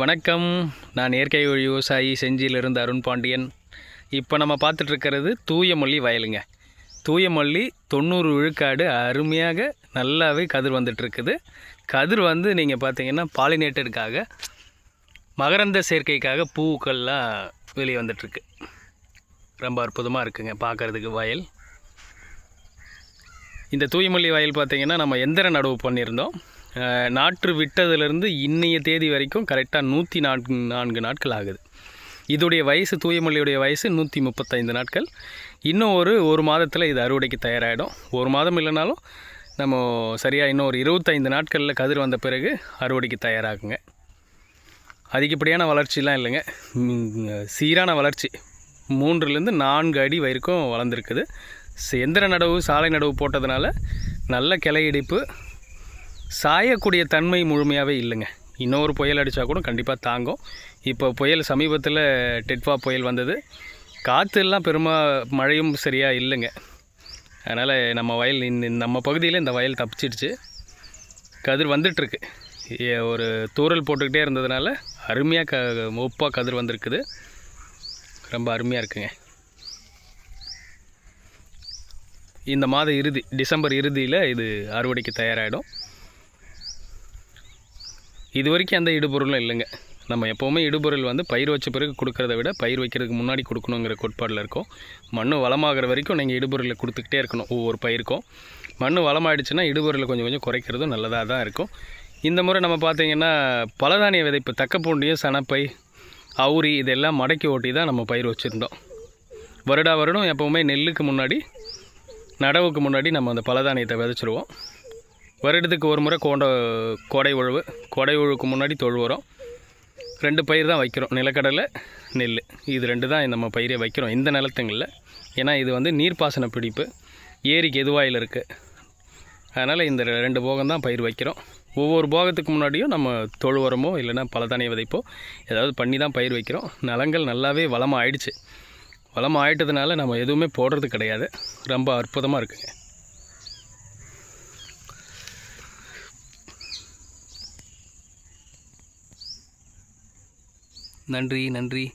வணக்கம். நான் இயற்கை ஒழி விவசாயி செஞ்சியிலிருந்து அருண் பாண்டியன். இப்போ நம்ம பார்த்துட்ருக்கிறது தூயமல்லி வயலுங்க. தூயமல்லி தொண்ணூறு விழுக்காடு அருமையாக நல்லாவே கதிர் வந்துட்டுருக்குது கதிர் வந்து நீங்கள் பார்த்தீங்கன்னா பாலினேட்டருக்காக மகரந்த சேர்க்கைக்காக பூக்கள்லாம் வெளியே வந்துட்டுருக்கு ரொம்ப அற்புதமாக இருக்குங்க பார்க்குறதுக்கு வயல். இந்த தூயமல்லி வயல் பார்த்தீங்கன்னா நம்ம எந்திர நடவு பண்ணியிருந்தோம். நாற்று விட்டதுலேருந்து இன்னைய தேதி வரைக்கும் கரெக்டாக நூற்றி நான்கு நான்கு நாட்கள் ஆகுது. இதோடைய வயசு தூயமல்லியுடைய வயசு நூற்றி முப்பத்தைந்து நாட்கள். இன்னும் ஒரு ஒரு மாதத்தில் இது அறுவடைக்கு தயாராகிடும் ஒரு மாதம் இல்லைனாலும் நம்ம சரியாக இன்னும் ஒரு இருபத்தைந்து நாட்களில் கதிர் வந்த பிறகு அறுவடைக்கு தயாராகுங்க. அதிகப்படியான வளர்ச்சிலாம் இல்லைங்க. சீரான வளர்ச்சி. மூன்றுலேருந்து நான்கு அடி வரைக்கும் வளர்ந்துருக்குது. எந்திர நடவு சாலை நடவு போட்டதுனால நல்ல கிளையடிப்பு சாயக்கூடிய தன்மை முழுமையாகவே இல்லைங்க. இன்னொரு புயல் அடித்தா கூட கண்டிப்பாக தாங்கும். இப்போ புயல் சமீபத்தில் டெட்வா புயல் வந்தது. காற்றுலாம் பெருமா மழையும் சரியாக இல்லைங்க. அதனால் நம்ம வயல் இன் நம்ம பகுதியில் இந்த வயல் தப்பிச்சிடுச்சு. கதிர் வந்துட்டுருக்கு. ஒரு தூறல் போட்டுக்கிட்டே இருந்ததுனால அருமையாக க ஒப்பாக கதிர் வந்திருக்குது. ரொம்ப அருமையாக இருக்குங்க. இந்த மாத இறுதி டிசம்பர் இறுதியில் இது அறுவடைக்கு தயாராகிடும் இது வரைக்கும் எந்த இடுபொருளும் இல்லைங்க. நம்ம எப்போவுமே இடுபொருள் வந்து பயிர் வச்ச பிறகு கொடுக்கறத விட பயிர் வைக்கிறதுக்கு முன்னாடி கொடுக்கணுங்கிற கோட்பாடில் இருக்கும். மண் வளமாகிற வரைக்கும் நீங்கள் இடுபொருளை கொடுத்துக்கிட்டே இருக்கணும் ஒவ்வொரு பயிருக்கும். மண் வளமாயிடுச்சுன்னா இடுபொருளை கொஞ்சம் கொஞ்சம் குறைக்கிறதும் நல்லதாக தான் இருக்கும். இந்த முறை நம்ம பார்த்தீங்கன்னா பலதானிய விதைப்பு தக்கப்பூண்டியும் சனப்பை அவுரி இதெல்லாம் மடக்கி ஓட்டி தான் நம்ம பயிர் வச்சுருந்தோம். வருடா வருடம் எப்போவுமே நெல்லுக்கு முன்னாடி நடவுக்கு முன்னாடி நம்ம அந்த பலதானியத்தை விதைச்சிருவோம். வருடத்துக்கு ஒரு முறை கோண்ட கோடை உழவு. கோடை உழவுக்கு முன்னாடி தொழு உரம். ரெண்டு பயிர் தான் வைக்கிறோம். நிலக்கடலை நெல். இது ரெண்டு தான் நம்ம பயிரே வைக்கிறோம் இந்த நிலத்துங்களில். ஏன்னா இது வந்து நீர்ப்பாசன பிடிப்பு. ஏரிக்கு எதுவாயில் இருக்குது அதனால் இந்த ரெ- ரெண்டு போகம் தான் பயிர் வைக்கிறோம். ஒவ்வொரு போகத்துக்கு முன்னாடியும் நம்ம தொழு உரமோ இல்லைன்னா பலதானிய விதைப்போ ஏதாவது பண்ணி தான் பயிர் வைக்கிறோம். நிலங்கள் நல்லாவே வளமாக ஆயிடுச்சு வளமாக ஆயிட்டதுனால நம்ம எதுவுமே போடுறது கிடையாது. ரொம்ப அற்புதமாக இருக்குங்க. நன்றி நன்றி.